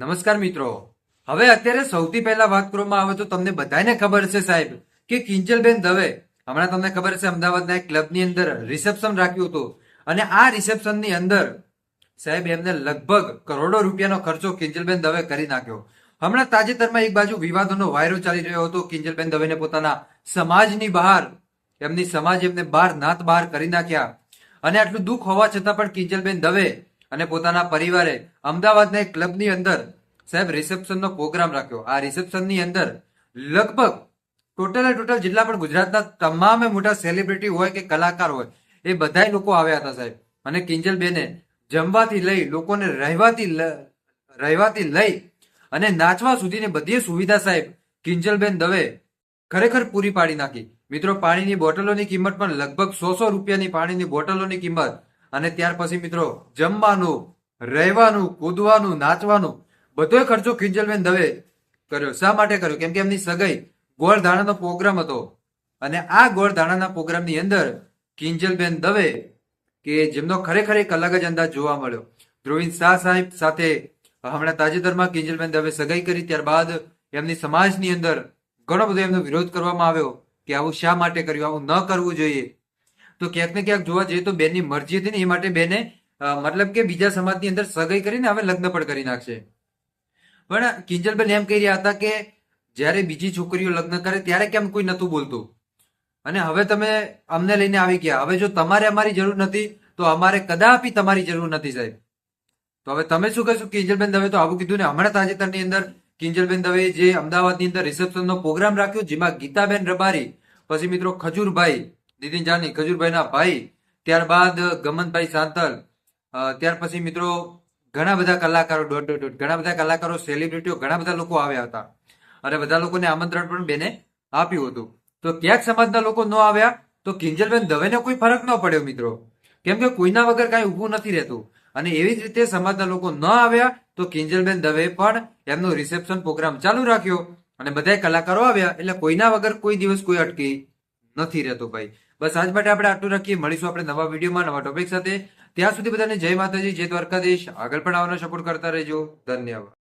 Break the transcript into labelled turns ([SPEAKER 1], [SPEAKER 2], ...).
[SPEAKER 1] નમસ્કાર મિત્રો. હવે અત્યારે સૌથી પહેલા વાત કરવામાં આવે તો તમને બધાને ખબર છે સાહેબ કે કિંજલબેન દવે, હમણાં તમને ખબર છે અમદાવાદના એક ક્લબની અંદર રિસેપ્શન રાખ્યું હતું. અને આ રિસેપ્શનની અંદર સાહેબ એમને લગભગ કરોડો રૂપિયાનો ખર્ચો કિંજલબેન દવે કરી નાખ્યો. હમણાં તાજેતરમાં એક બાજુ વિવાદોનો વાયરો ચાલી રહ્યો હતો. કિંજલબેન દવેને પોતાના સમાજની બહાર, એમની સમાજ એમને બહાર નાત બહાર કરી નાખ્યા. અને આટલું દુઃખ હોવા છતાં પણ કિંજલબેન દવે અને પોતાના પરિવારે અમદાવાદના એક ક્લબની અંદર, સાહેબ, રિસેપ્શનનો પ્રોગ્રામ રાખ્યો. આ રિસેપ્શનની અંદર લગભગ ટોટલ ટોટલ જેટલા પણ ગુજરાતના તમામે મોટા સેલિબ્રિટી હોય કે કલાકાર હોય, એ બધાય લોકો આવ્યા હતા, સાહેબ. અને કિંજલબેને જમવાથી લઈ લોકોને રહેવાથી રહેવાથી લઈ અને નાચવા સુધીની બધી સુવિધા, સાહેબ, કિંજલબેન દવે ખરેખર પૂરી પાડી નાખી. મિત્રો, પાણીની બોટલોની કિંમત પણ લગભગ સો સો રૂપિયાની પાણીની બોટલોની કિંમત અને ત્યાર પછી મિત્રો જમવાનું, રહેવાનું, કૂદવાનું, નાચવાનું, બધો ખર્ચો કિંજલબેન દવે કર્યો. શા માટે કર્યો? કેમ કે એમની સગાઈ ગોળધાણાનો પ્રોગ્રામ હતો. અને આ ગોળધાણાના પ્રોગ્રામની અંદર કિંજલબેન દવે કે જેમનો ખરેખર એક અલગ જ અંદાજ જોવા મળ્યો. ધ્રુવિન શાહ સાહેબ સાથે હમણાં તાજેતરમાં કિંજલબેન દવે સગાઈ કરી, ત્યારબાદ એમની સમાજની અંદર ઘણો બધો એમનો વિરોધ કરવામાં આવ્યો કે આવું શા માટે કર્યું? આવું ન કરવું જોઈએ. તો ક્યાંક ને ક્યાંક જોવા જઈએ તો બેનની મરજી હતી ને, એ માટે બેને મતલબ કે બીજા સમાજની અંદર સગાઈ કરીને હવે લગ્ન પણ કરી નાખશે. પણ કિંજલબેન એમ કહી રહ્યા હતા કે જ્યારે બીજી છોકરીઓ લગ્ન કરે ત્યારે કેમ કોઈ નતું બોલતું? અને હવે તમે અમને લઈને આવી ગયા. હવે જો તમારે અમારી જરૂર નથી, તો અમારે કદાપી તમારી જરૂર નથી સાહેબ. તો હવે તમે શું કહેશો? કિંજલબેન દવે તો આવું કીધું ને હમણાં તાજેતરની અંદર કિંજલબેન દવે જે અમદાવાદની અંદર રિસેપ્શનનો પ્રોગ્રામ રાખ્યો, જેમાં ગીતાબેન રબારી, પછી મિત્રો ખજૂરભાઈ નીતિન ખજૂરભાઈના ભાઈ, ત્યારબાદ ગમનભાઈ સાંતલ ત્યાર પછી મિત્રો ઘણા બધા કલાકારો ડોટ ડોટ ડોટ ઘણા બધા કલાકારો સેલિબ્રિટીઓ ઘણા બધા લોકો આવ્યા હતા. અને બધા લોકોને આમંત્રણ પણ બેને આપ્યું હતું. તો ક્યાંક સમાજના લોકો ન આવ્યા, તો કિંજલબેન દવેને કોઈ ફરક ન પડ્યો મિત્રો. કેમ કે કોઈના વગર કાંઈ ઊભું નથી રહેતું. અને એવી જ રીતે સમાજના લોકો ન આવ્યા, તો કિંજલબેન દવે પણ એમનો રિસેપ્શન પ્રોગ્રામ ચાલુ રાખ્યો. અને બધા કલાકારો આવ્યા, એટલે કોઈના વગર કોઈ દિવસ કોઈ અટકી નથી રહેતો ભાઈ. બસ આજ માટે આપણે આટલું રાખીએ. મળીશું આપણે નવા વિડીયોમાં, નવા ટોપિક સાથે. ત્યાં સુધી બધાને જય માતાજી, જય દ્વારકાધીશ. આગળ પણ આવવાનો સપોર્ટ કરતા રહેજો. ધન્યવાદ.